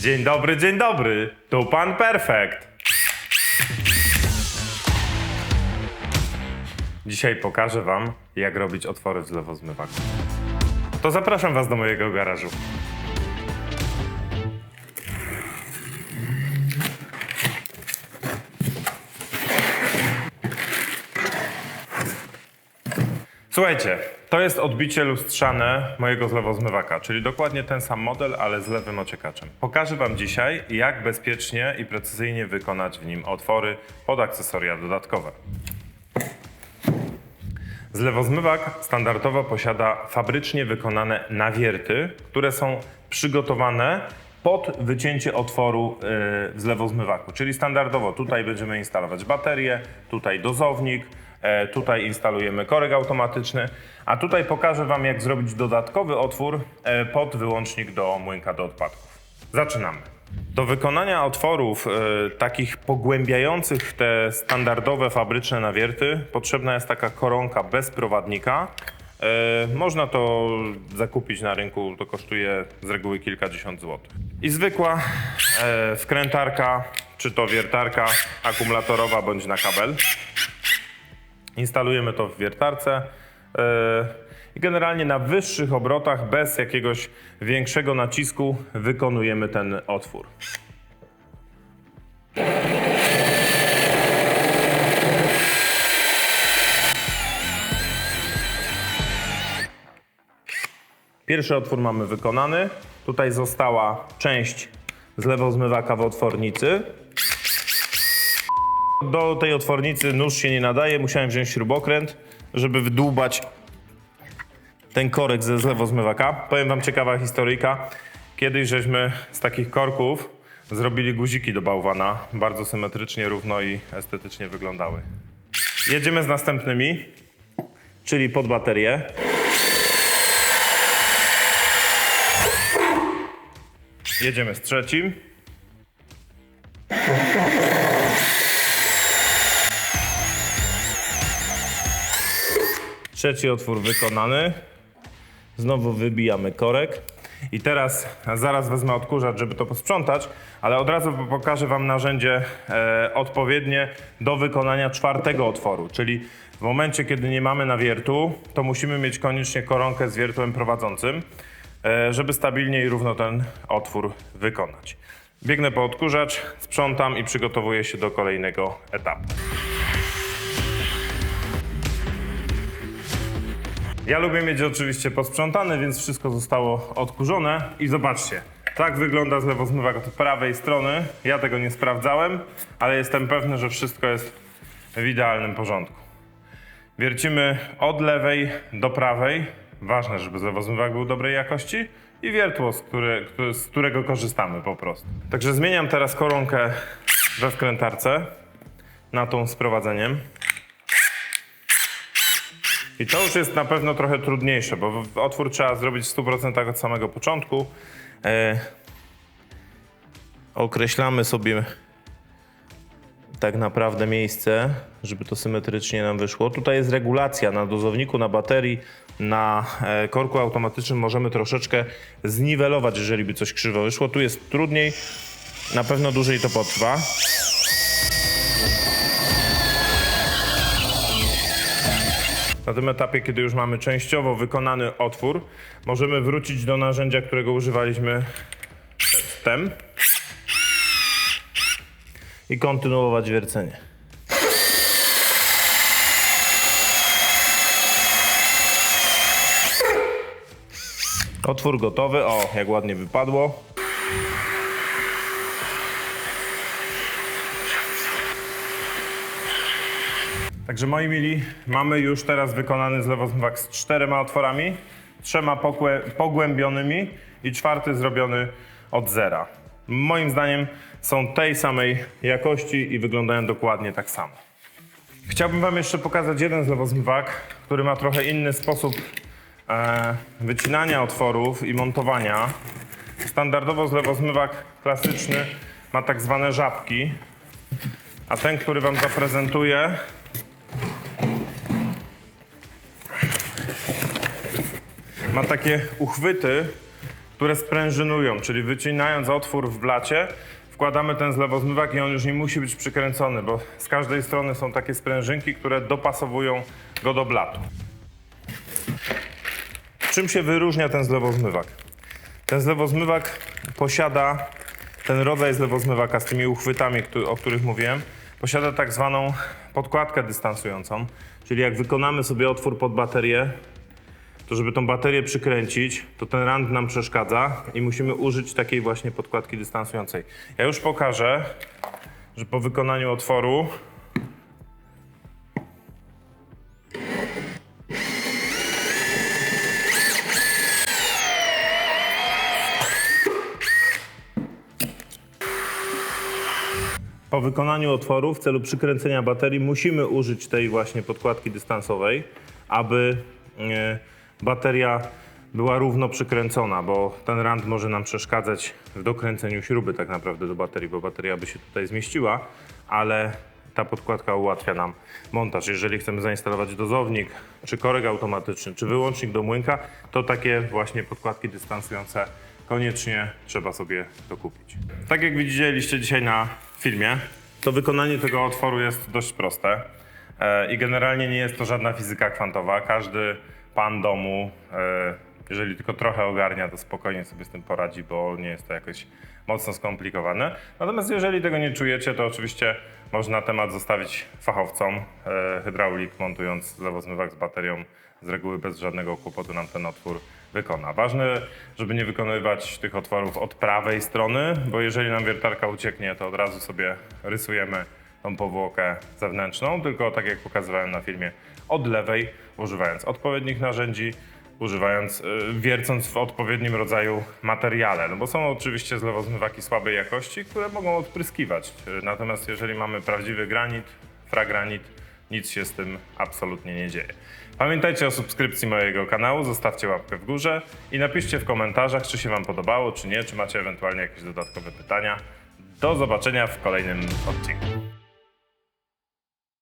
Dzień dobry, dzień dobry. Tu pan Perfekt. Dzisiaj pokażę wam, jak robić otwory z lewozmywaku. To zapraszam was do mojego garażu. Słuchajcie, to jest odbicie lustrzane mojego zlewozmywaka, czyli dokładnie ten sam model, ale z lewym ociekaczem. Pokażę Wam dzisiaj, jak bezpiecznie i precyzyjnie wykonać w nim otwory pod akcesoria dodatkowe. Zlewozmywak standardowo posiada fabrycznie wykonane nawierty, które są przygotowane pod wycięcie otworu yy, w zlewozmywaku. Czyli standardowo tutaj będziemy instalować baterię, tutaj dozownik, tutaj instalujemy korek automatyczny, a tutaj pokażę Wam jak zrobić dodatkowy otwór e, pod wyłącznik do młynka do odpadków. Zaczynamy. Do wykonania otworów e, takich pogłębiających te standardowe fabryczne nawierty potrzebna jest taka koronka bez prowadnika. E, można to zakupić na rynku, to kosztuje z reguły kilkadziesiąt złotych. I zwykła e, wkrętarka, czy to wiertarka akumulatorowa bądź na kabel. Instalujemy to w wiertarce. e, I generalnie na wyższych obrotach, bez jakiegoś większego nacisku, wykonujemy ten otwór. Pierwszy otwór mamy wykonany. Tutaj została część z lewozmywaka w otwornicy. Do tej otwornicy nóż się nie nadaje, musiałem wziąć śrubokręt, żeby wdłubać ten korek ze zlewozmywaka. Powiem wam ciekawa historyjka. Kiedyś żeśmy z takich korków zrobili guziki do bałwana. Bardzo symetrycznie, równo i estetycznie wyglądały. Jedziemy z następnymi, czyli pod baterię. Jedziemy z trzecim. Trzeci otwór wykonany. Znowu wybijamy korek. I teraz zaraz wezmę odkurzacz, żeby to posprzątać, ale od razu pokażę Wam narzędzie e, odpowiednie do wykonania czwartego otworu. Czyli w momencie, kiedy nie mamy nawiertu, to musimy mieć koniecznie koronkę z wiertłem prowadzącym, e, żeby stabilnie i równo ten otwór wykonać. Biegnę po odkurzacz, sprzątam i przygotowuję się do kolejnego etapu. Ja lubię mieć oczywiście posprzątane, więc wszystko zostało odkurzone. I zobaczcie, tak wygląda zlewozmywak od prawej strony. Ja tego nie sprawdzałem, ale jestem pewny, że wszystko jest w idealnym porządku. Wiercimy od lewej do prawej. Ważne, żeby zlewozmywak był dobrej jakości i wiertło, z, które- z którego korzystamy po prostu. Także zmieniam teraz koronkę we wkrętarce na tą z prowadzeniem. I to już jest na pewno trochę trudniejsze, bo otwór trzeba zrobić w 100% od samego początku. E, określamy sobie tak naprawdę miejsce, żeby to symetrycznie nam wyszło. Tutaj jest regulacja na dozowniku, na baterii, na e, korku automatycznym możemy troszeczkę zniwelować, jeżeli by coś krzywo wyszło. Tu jest trudniej, na pewno dłużej to potrwa. Na tym etapie, kiedy już mamy częściowo wykonany otwór, możemy wrócić do narzędzia, którego używaliśmy przedtem i kontynuować wiercenie. Otwór gotowy. O, jak ładnie wypadło. Także moi mili, mamy już teraz wykonany zlewozmywak z czterema otworami, trzema pogłębionymi i czwarty zrobiony od zera. Moim zdaniem są tej samej jakości i wyglądają dokładnie tak samo. Chciałbym Wam jeszcze pokazać jeden zlewozmywak, który ma trochę inny sposób e, wycinania otworów i montowania. Standardowo zlewozmywak klasyczny ma tak zwane żabki, a ten, który Wam zaprezentuję, ma takie uchwyty, które sprężynują, czyli wycinając otwór w blacie, wkładamy ten zlewozmywak i on już nie musi być przykręcony, bo z każdej strony są takie sprężynki, które dopasowują go do blatu. Czym się wyróżnia ten zlewozmywak? Ten zlewozmywak posiada, ten rodzaj zlewozmywaka z tymi uchwytami, o których mówiłem, posiada tak zwaną podkładkę dystansującą, czyli jak wykonamy sobie otwór pod baterię, to żeby tą baterię przykręcić, to ten rand nam przeszkadza i musimy użyć takiej właśnie podkładki dystansującej. Ja już pokażę, że po wykonaniu otworu Po wykonaniu otworu w celu przykręcenia baterii musimy użyć tej właśnie podkładki dystansowej, aby e, bateria była równo przykręcona, bo ten rand może nam przeszkadzać w dokręceniu śruby tak naprawdę do baterii, bo bateria by się tutaj zmieściła, ale ta podkładka ułatwia nam montaż. Jeżeli chcemy zainstalować dozownik, czy korek automatyczny, czy wyłącznik do młynka, to takie właśnie podkładki dystansujące koniecznie trzeba sobie dokupić. Tak jak widzieliście dzisiaj na filmie, to wykonanie tego otworu jest dość proste e, i generalnie nie jest to żadna fizyka kwantowa. Każdy pan domu, e, jeżeli tylko trochę ogarnia, to spokojnie sobie z tym poradzi, bo nie jest to jakoś mocno skomplikowane. Natomiast jeżeli tego nie czujecie, to oczywiście można temat zostawić fachowcom. E, Hydraulik montując lewozmywak z baterią z reguły bez żadnego kłopotu nam ten otwór wykona. Ważne, żeby nie wykonywać tych otworów od prawej strony, bo jeżeli nam wiertarka ucieknie, to od razu sobie rysujemy tą powłokę zewnętrzną, tylko tak jak pokazywałem na filmie, od lewej, używając odpowiednich narzędzi, używając, y, wiercąc w odpowiednim rodzaju materiale, no bo są oczywiście zlewozmywaki słabej jakości, które mogą odpryskiwać. Y, Natomiast jeżeli mamy prawdziwy granit, fragranit, nic się z tym absolutnie nie dzieje. Pamiętajcie o subskrypcji mojego kanału, zostawcie łapkę w górze i napiszcie w komentarzach, czy się Wam podobało, czy nie, czy macie ewentualnie jakieś dodatkowe pytania. Do zobaczenia w kolejnym odcinku.